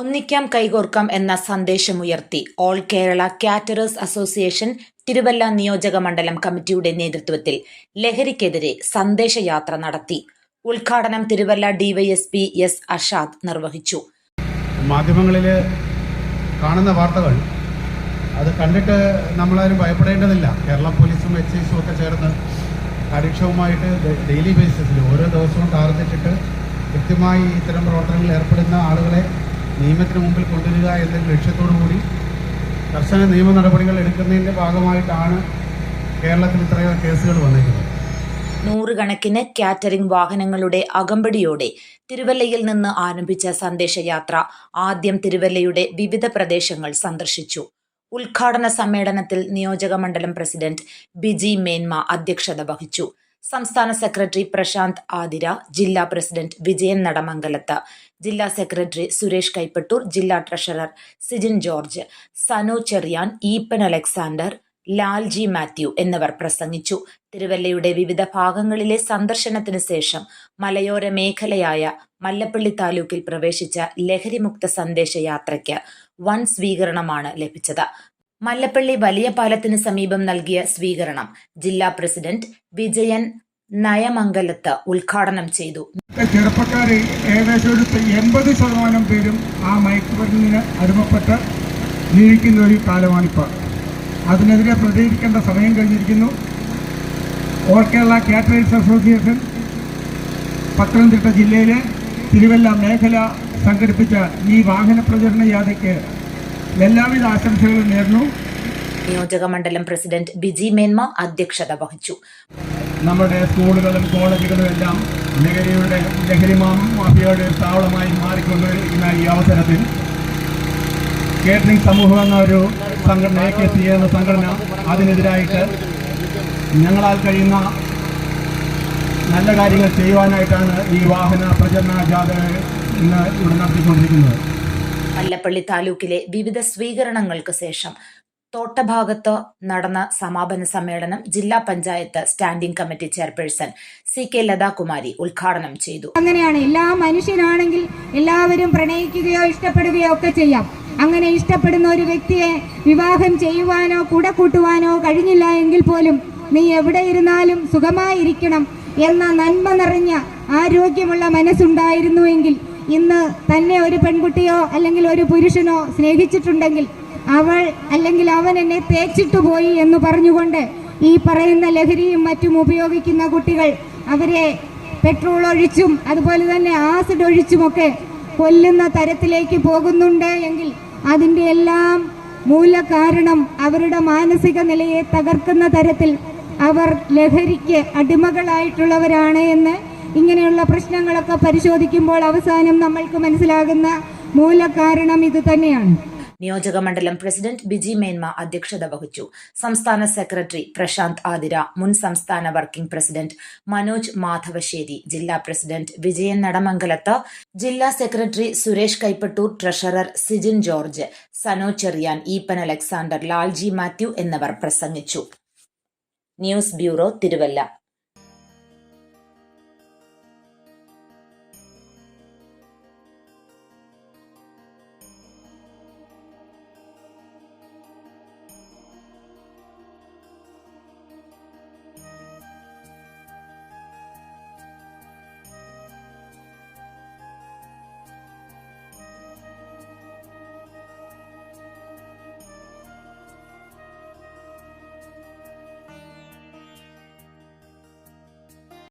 ഒന്നിക്കാം കൈകോർക്കാം എന്ന സന്ദേശമുയർത്തി all Kerala caterers association Thiruvalla നിയോജക മണ്ഡലം കമ്മിറ്റിയുടെ നേതൃത്വത്തിൽ ലഹരിക്കെതിരെ സന്ദേശയാത്ര നടത്തി. ഉദ്ഘാടനം തിരുവല്ല ഡിവൈഎസ്പി എസ് അഷാദ് നിർവഹിച്ചു. മാധ്യമങ്ങളിൽ കാണുന്ന വാർത്തകൾ അത് കണ്ടിട്ട് നമ്മളാരും ഭയപ്പെടേണ്ടതില്ല. കേരള പോലീസും എച്ച് ഐസും ഒക്കെ ചേർന്ന് കാര്യക്ഷമമായിട്ട് ഡെയിലി ബേസിസിൽ ഓരോ ദിവസവും ടാർഗറ്റിട്ട് കൃത്യമായി ഇത്തരം പ്രവർത്തനങ്ങളിൽ ഏർപ്പെടുന്ന ആളുകളെ നിയമത്തിന് മുമ്പിൽ കൊണ്ടുവരിക എന്ന ലക്ഷ്യത്തോടു കൂടി കർശന നിയമ നടപടികൾ എടുക്കുന്നതിന്റെ ഭാഗമായിട്ടാണ് കേരളത്തിൽ ഇത്രയും കേസുകൾ വന്നിരിക്കുന്നത്. നൂറുകണക്കിന് കാറ്ററിംഗ് വാഹനങ്ങളുടെ അകമ്പടിയോടെ തിരുവല്ലയിൽ നിന്ന് ആരംഭിച്ച സന്ദേശയാത്ര ആദ്യം തിരുവല്ലയുടെ വിവിധ പ്രദേശങ്ങൾ സന്ദർശിച്ചു. ഉദ്ഘാടന സമ്മേളനത്തിൽ നിയോജക മണ്ഡലം പ്രസിഡന്റ് ബിജി മേന്മ അധ്യക്ഷത വഹിച്ചു. സംസ്ഥാന സെക്രട്ടറി പ്രശാന്ത് ആതിര ജില്ലാ പ്രസിഡന്റ് വിജയൻ നടമംഗലത്ത് ജില്ലാ സെക്രട്ടറി സുരേഷ് കൈപ്പട്ടൂർ ജില്ലാ treasurer Sijin George Sanu Cherian Eapen Alexander Lalji Mathew എന്നിവർ പ്രസംഗിച്ചു. തിരുവല്ലയുടെ വിവിധ ഭാഗങ്ങളിലെ സന്ദർശനത്തിന് ശേഷം മലയോര മേഖലയായ മല്ലപ്പള്ളി താലൂക്കിൽ പ്രവേശിച്ച ലഹരിമുക്ത സന്ദേശ യാത്രയ്ക്ക് വൻ സ്വീകരണമാണ് ലഭിച്ചത്. മല്ലപ്പള്ളി വലിയ പാലത്തിന് സമീപം നൽകിയ സ്വീകരണം ജില്ലാ പ്രസിഡന്റ് വിജയൻ നയമംഗലത്ത് ഉദ്ഘാടനം ചെയ്തു. ചെറുപ്പക്കാർ ഏകദേശം ഒരു എൺപത് ശതമാനം പേരും ആ മയക്കുമരുന്നിന് അടിമപ്പെട്ട് ജീവിക്കുന്ന ഒരു കാലമാണിപ്പോൾ അതിനെതിരെ പ്രതികരിക്കേണ്ട സമയം കഴിഞ്ഞിരിക്കുന്നു. All Kerala caterers association Pathanamthitta ജില്ലയിലെ തിരുവല്ല മേഖല സംഘടിപ്പിച്ച ഈ വാഹന പ്രചരണ യാത്രയ്ക്ക് എല്ലാവിധ ആശംസകളും നേർന്നു. നിയോജക മണ്ഡലം പ്രസിഡന്റ് ബിജി മേന്മ അധ്യക്ഷത വഹിച്ചു. നമ്മുടെ സ്കൂളുകളും കോളേജുകളും എല്ലാം ലഹരിയുടെ ലഹരി മാഫിയയുടെ താവളമായി മാറിക്കൊണ്ടിരിക്കുന്ന ഈ അവസരത്തിൽ കേറ്ററിംഗ് സമൂഹം എന്ന ഒരു സംഘടന എ കെ സി എന്ന സംഘടന അതിനെതിരായിട്ട് ഞങ്ങളാൽ കഴിയുന്ന നല്ല കാര്യങ്ങൾ ചെയ്യുവാനായിട്ടാണ് ഈ വാഹന പ്രചരണ ജാഥ ഇന്ന് ഇവിടെ നടത്തിക്കൊണ്ടിരിക്കുന്നത്. മല്ലപ്പള്ളി താലൂക്കിലെ വിവിധ സ്വീകരണങ്ങൾക്ക് ശേഷം തോട്ടഭാഗത്ത് നടന്ന സമാപന സമ്മേളനം ജില്ലാ panchayat standing committee chairperson C K Lathakumari ഉദ്ഘാടനം ചെയ്തു. അങ്ങനെയാണ് എല്ലാ മനുഷ്യനാണെങ്കിൽ എല്ലാവരും പ്രണയിക്കുകയോ ഇഷ്ടപ്പെടുകയോ ഒക്കെ ചെയ്യാം. അങ്ങനെ ഇഷ്ടപ്പെടുന്ന ഒരു വ്യക്തിയെ വിവാഹം ചെയ്യുവാനോ കൂടെ കൂട്ടുവാനോ കഴിഞ്ഞില്ല എങ്കിൽ പോലും നീ എവിടെ ഇരുന്നാലും സുഖമായിരിക്കണം എന്ന നന്മ നിറഞ്ഞ ആരോഗ്യമുള്ള മനസ്സുണ്ടായിരുന്നുവെങ്കിൽ ഇന്ന് തന്നെ ഒരു പെൺകുട്ടിയോ അല്ലെങ്കിൽ ഒരു പുരുഷനോ സ്നേഹിച്ചിട്ടുണ്ടെങ്കിൽ അവൾ അല്ലെങ്കിൽ അവൻ എന്നെ തേച്ചിട്ടു പോയി എന്ന് പറഞ്ഞുകൊണ്ട് ഈ പറയുന്ന ലഹരിയും മറ്റും ഉപയോഗിക്കുന്ന കുട്ടികൾ അവരെ പെട്രോൾ ഒഴിച്ചും അതുപോലെ തന്നെ ആസിഡ് ഒഴിച്ചുമൊക്കെ കൊല്ലുന്ന തരത്തിലേക്ക് പോകുന്നുണ്ട് എങ്കിൽ അതിന്റെ എല്ലാം മൂലകാരണം അവരുടെ മാനസിക നിലയെ തകർക്കുന്ന തരത്തിൽ അവർ ലഹരിക്ക് അടിമകളായിട്ടുള്ളവരാണ് എന്ന് ഇങ്ങനെയുള്ള പ്രശ്നങ്ങളൊക്കെ പരിശോധിക്കുമ്പോൾ അവസാനം നമ്മൾക്ക് മനസ്സിലാകുന്ന മൂലകാരണം ഇത് തന്നെയാണ്. നിയോജക മണ്ഡലം പ്രസിഡന്റ് ബിജി മേന്മ അധ്യക്ഷത വഹിച്ചു. സംസ്ഥാന സെക്രട്ടറി പ്രശാന്ത് ആതിര മുൻ സംസ്ഥാന വർക്കിംഗ് പ്രസിഡന്റ് മനോജ് മാധവശ്ശേരി ജില്ലാ പ്രസിഡന്റ് വിജയൻ നടമംഗലത്ത് ജില്ലാ secretary Suresh Kaipattoor treasurer Sijin George Sano Cherian Eapen Alexander Lalji Mathew എന്നിവർ പ്രസംഗിച്ചു. News bureau Thiruvalla.